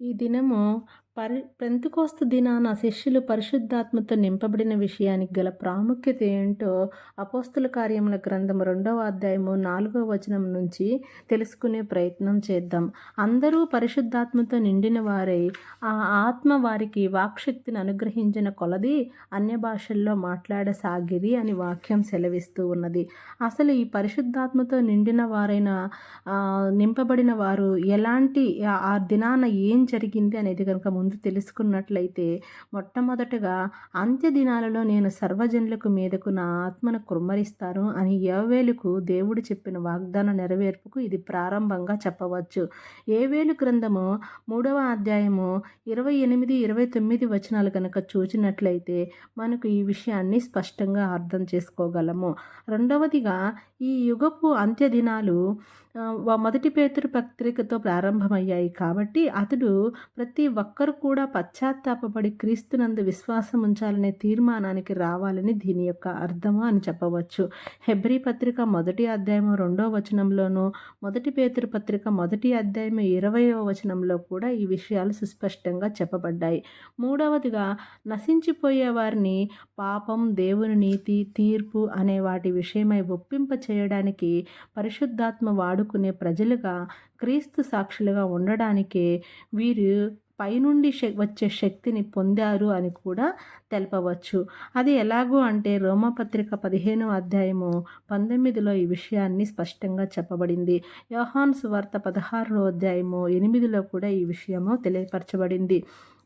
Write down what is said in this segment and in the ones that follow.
ఈ దినము పరి పెంతుకోస్తు దినాన శిష్యులు పరిశుద్ధాత్మతో నింపబడిన విషయానికి గల ప్రాముఖ్యత ఏంటో అపోస్తుల కార్యముల గ్రంథం రెండవ అధ్యాయము నాలుగవ వచనం నుంచి తెలుసుకునే ప్రయత్నం చేద్దాం. అందరూ పరిశుద్ధాత్మతో నిండిన వారై ఆ ఆత్మ వారికి వాక్శక్తిని అనుగ్రహించిన కొలది అన్య భాషల్లో మాట్లాడసాగిరి అని వాక్యం సెలవిస్తూ ఉన్నది. అసలు ఈ పరిశుద్ధాత్మతో నిండిన వారైన నింపబడిన వారు ఎలాంటి ఆ దినాన ఏం జరిగింది అనేది కనుక ముందు తెలుసుకున్నట్లయితే మొట్టమొదటగా అంత్య దినాలలో నేను సర్వజనులకు మీదకు నా ఆత్మను కుమ్మరిస్తాను అని ఏవేలుకు దేవుడు చెప్పిన వాగ్దాన నెరవేర్పుకు ఇది ప్రారంభంగా చెప్పవచ్చు. ఏవేలు గ్రంథము మూడవ అధ్యాయము ఇరవై ఎనిమిది ఇరవై తొమ్మిది వచనాలు కనుక చూచినట్లయితే మనకు ఈ విషయాన్ని స్పష్టంగా అర్థం చేసుకోగలము. రెండవదిగా ఈ యుగపు అంత్య దినాలు మొదటి పేతురు పత్రికతో ప్రారంభమయ్యాయి. కాబట్టి అతడు ప్రతి ఒక్కరు కూడా పశ్చాత్తాపడి క్రీస్తునందు విశ్వాసం ఉంచాలనే తీర్మానానికి రావాలని దీని యొక్క అర్థము అని చెప్పవచ్చు. హెబ్రి పత్రిక మొదటి అధ్యాయం రెండో వచనంలోనూ మొదటి పేతురు పత్రిక మొదటి అధ్యాయం ఇరవయో వచనంలో కూడా ఈ విషయాలు సుస్పష్టంగా చెప్పబడ్డాయి. మూడవదిగా నశించిపోయే వారిని పాపం దేవుని నీతి తీర్పు అనే వాటి విషయమై ఒప్పింప చేయడానికి పరిశుద్ధాత్మ వాడు వాడుకునే ప్రజలుగా క్రీస్తు సాక్షులుగా ఉండడానికే వీరు పైనుండి వచ్చే శక్తిని పొందారు అని కూడా తెలపవచ్చు. అది ఎలాగో అంటే రోమపత్రిక పదిహేను అధ్యాయము పంతొమ్మిదిలో ఈ విషయాన్ని స్పష్టంగా చెప్పబడింది. యోహాన్ సువార్త పదహారులో అధ్యాయము ఎనిమిదిలో కూడా ఈ విషయము తెలియపరచబడింది.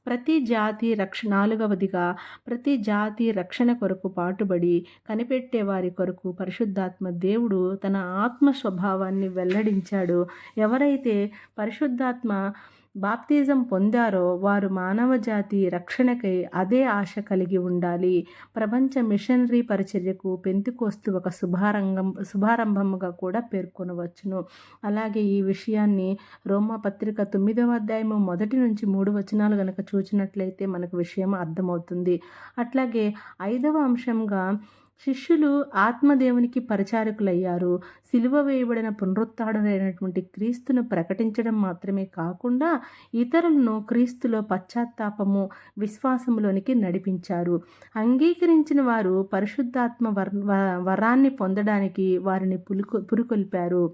ప్రతి జాతి రక్ష నాలుగవదిగా ప్రతి జాతి రక్షణ కొరకు పాటుబడి కనిపెట్టే వారి కొరకు పరిశుద్ధాత్మ దేవుడు తన ఆత్మ స్వభావాన్ని వెల్లడించాడు. ఎవరైతే పరిశుద్ధాత్మ బాప్తిజం పొందారో వారు మానవ జాతి రక్షణకై అదే ఆశ కలిగి ఉండాలి. ప్రపంచ మిషనరీ పరిచర్యకు పెంతుకోస్తు ఒక శుభారంగం శుభారంభముగా కూడా పేర్కొనవచ్చును. అలాగే ఈ విషయాన్ని రోమా పత్రిక తొమ్మిదవ అధ్యాయము మొదటి నుంచి మూడు వచనాలు కనుక చూచినట్లయితే మనకు విషయం అర్థమవుతుంది. అట్లాగే ఐదవ అంశంగా శిష్యులు ఆత్మదేవునికి పరిచారకులయ్యారు. సిలువ వేయబడిన పునరుత్డైనటువంటి క్రీస్తును ప్రకటించడం మాత్రమే కాకుండా ఇతరులను క్రీస్తులో పశ్చాత్తాపము విశ్వాసములోనికి నడిపించారు. అంగీకరించిన వారు పరిశుద్ధాత్మ వర్ వరాన్ని పొందడానికి వారిని పులుకొ పురుకొల్పారు.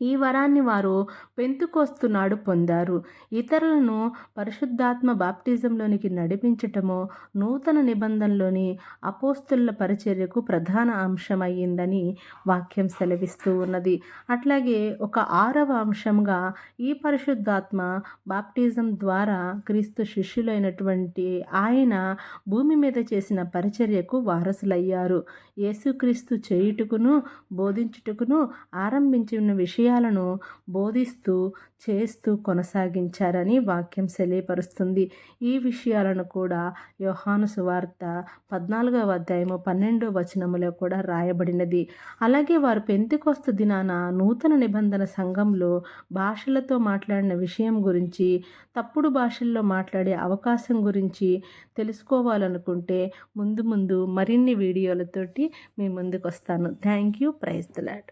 ఈ వరాన్ని వారు పెంతుకొస్తున్నాడు పొందారు. ఇతరులను పరిశుద్ధాత్మ బాప్టిజంలోనికి నడిపించటము నూతన నిబంధనలోని అపోస్తుల పరిచర్యకు ప్రధాన అంశమయ్యిందని వాక్యం సెలవిస్తూ ఉన్నది. అట్లాగే ఒక ఆరవ అంశంగా ఈ పరిశుద్ధాత్మ బాప్టిజం ద్వారా క్రీస్తు శిష్యులైనటువంటి ఆయన భూమి మీద చేసిన పరిచర్యకు వారసులయ్యారు. యేసుక్రీస్తు చేయుటకును బోధించుటకును ఆరంభించిన విషయం విషయాలను బోధిస్తూ చేస్తూ కొనసాగించారని వాక్యం తెలియపరుస్తుంది ఈ విషయాలను కూడా యోహాను సువార్త పద్నాలుగవ అధ్యాయము పన్నెండవ వచనములో కూడా రాయబడినది. అలాగే వారు పెంతికొస్తు దినాన నూతన నిబంధన సంఘంలో భాషలతో మాట్లాడిన విషయం గురించి తప్పుడు భాషల్లో మాట్లాడే అవకాశం గురించి తెలుసుకోవాలనుకుంటే ముందు ముందు మరిన్ని వీడియోలతోటి మీ ముందుకు వస్తాను thank you. Praise the Lord